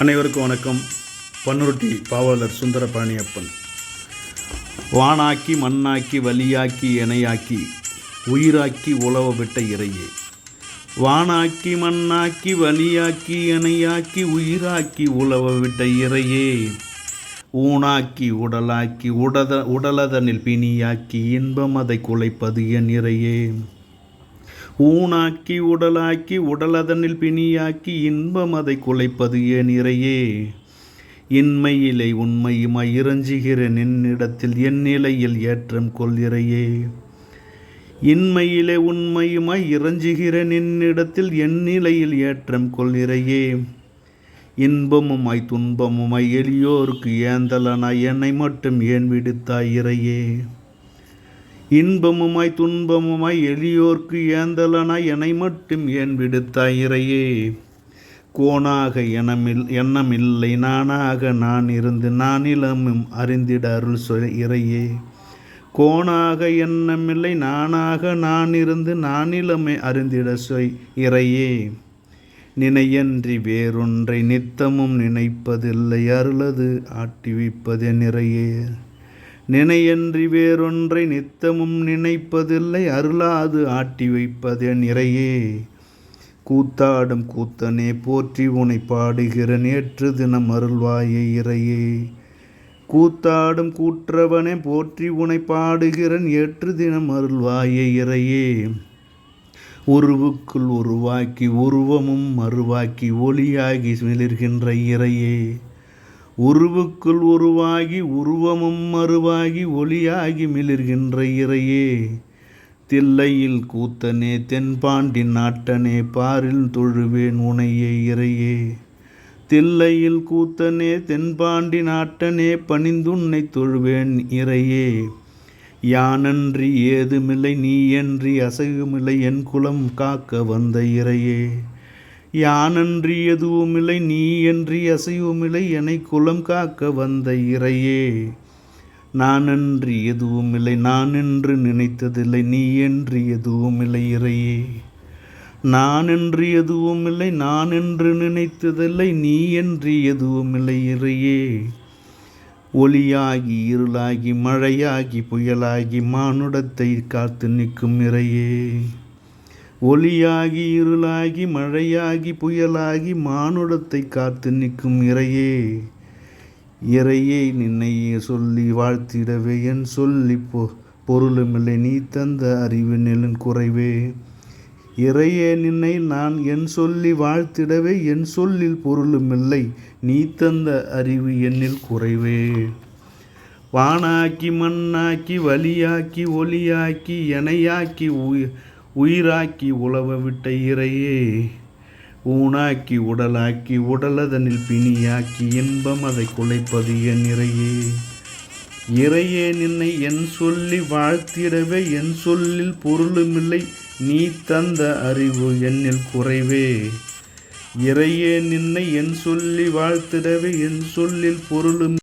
அனைவருக்கும் வணக்கம். பன்னுருட்டி பாவலர் சுந்தர பழனியப்பன் வானாக்கி மண்ணாக்கி வலியாக்கி இணையாக்கி உயிராக்கி உழவ விட்ட இறையே. வானாக்கி மண்ணாக்கி வலியாக்கி இணையாக்கி உயிராக்கி உழவ விட்ட இறையே. ஊனாக்கி உடலாக்கி உடத உடலதனில் பிணியாக்கி இன்பம் அதை குலைப்பது என் இறையே. ஊனாக்கி உடலாக்கி உடலதனில் பிணியாக்கி இன்பம் அதை குலைப்பது ஏன் இறையே? இன்மையிலை உண்மையுமாய் இறஞ்சுகிறேன். என்னிடத்தில் என் நிலையில் ஏற்றம் கொள்கிறையே இன்மையிலே உண்மையுமாய் இறஞ்சுகிறேன். என்னிடத்தில் என் நிலையில் ஏற்றம் கொள்கிறையே இன்பமுமாய் துன்பமுமாய் எளியோருக்கு ஏந்தலனாய் என்னை மட்டும் ஏன் விடுத்தாய் இறையே? இன்பமுமாய் துன்பமுமாய் எளியோர்க்கு ஏந்தலனாய் என்னை மட்டும் ஏன் விடுத்தாய் இறையே? கோணாக எனமில் எண்ணமில்லை நானாக நான் இருந்து நானிலமும் அறிந்திட அருள் சொல் இறையே. கோணாக எண்ணமில்லை நானாக நான் இருந்து நானிலமை அறிந்திட சொய் இறையே. நினையன்றி வேறொன்றை நித்தமும் நினைப்பதில்லை அருளது ஆட்டி வைப்பதே நிறையே. நினையன்றி வேறொன்றை நித்தமும் நினைப்பதில்லை அருளாது ஆட்டி வைப்பதே நிறையே. கூத்தாடும் கூத்தனே போற்றி உனை பாடுகிற நேற்று தினம் அருள்வாயே இறையே. கூத்தாடும் கூற்றவனே போற்றி உனை பாடுகிறன் ஏற்று தினம் அருள்வாயே இறையே. உருவுக்குள் உருவாக்கி உருவமும் மறுவாக்கி ஒளியாகி மிளிர்கின்ற இறையே. உருவுக்குள் உருவாகி உருவமும் மறுவாகி ஒளியாகி மிளிர்கின்ற இறையே. தில்லையில் கூத்தனே தென்பாண்டி நாட்டனே பாரில் தொழுவேன் உனையே இறையே. தில்லையில் கூத்தனே தென்பாண்டி நாட்டனே பணிந்துன்னை தொழுவேன் இறையே. யானன்றி ஏதுமில்லை நீயன்றி அசையுமில்லை என் குலம் காக்க வந்த இறையே. யானன்றி எதுவுமில்லை நீ என்றி அசையுமில்லை என்னை குலம் காக்க வந்த இறையே. நானன்றி எதுவுமில்லை நான் என்று நினைத்ததில்லை நீ என்று எதுவுமில்லை இறையே. நான் என்று எதுவுமில்லை நான் என்று நினைத்ததில்லை நீ என்று எதுவுமில்லை இறையே. ஒளியாகி இருளாகி மழையாகி புயலாகி மானுடத்தை காத்து நிற்கும் இறையே. ஒளியாகி இருளாகி மழையாகி புயலாகி மானுடத்தை காத்து நிற்கும் இறையே. இறையே நின்னையே சொல்லி வாழ்த்திடவே என் சொல்லி பொ பொருளுமில்லை நீ தந்த அறிவு நெலும் குறைவே. இறையே நின்னை நான் என் சொல்லி வாழ்த்திடவே என் சொல்லில் பொருளுமில்லை நீ தந்த அறிவு என்னில் குறைவே. வானாக்கி மண்ணாக்கி வலியாக்கி ஒளியாக்கி எனையாக்கி உயிர் உயிராக்கி உழவ விட்ட இறையே ஊனாக்கி உடலாக்கி உடலதனில் பிணியாக்கி இன்பம் அதை குலைப்பது என் இறையே. இறையே நின்னை என் சொல்லி வாழ்த்திடவே என் சொல்லில் பொருளுமில்லை நீ தந்த அறிவு என்னில் குறைவே. இறையே நின்னை என் சொல்லி வாழ்த்திடவே என் சொல்லில் பொருளும்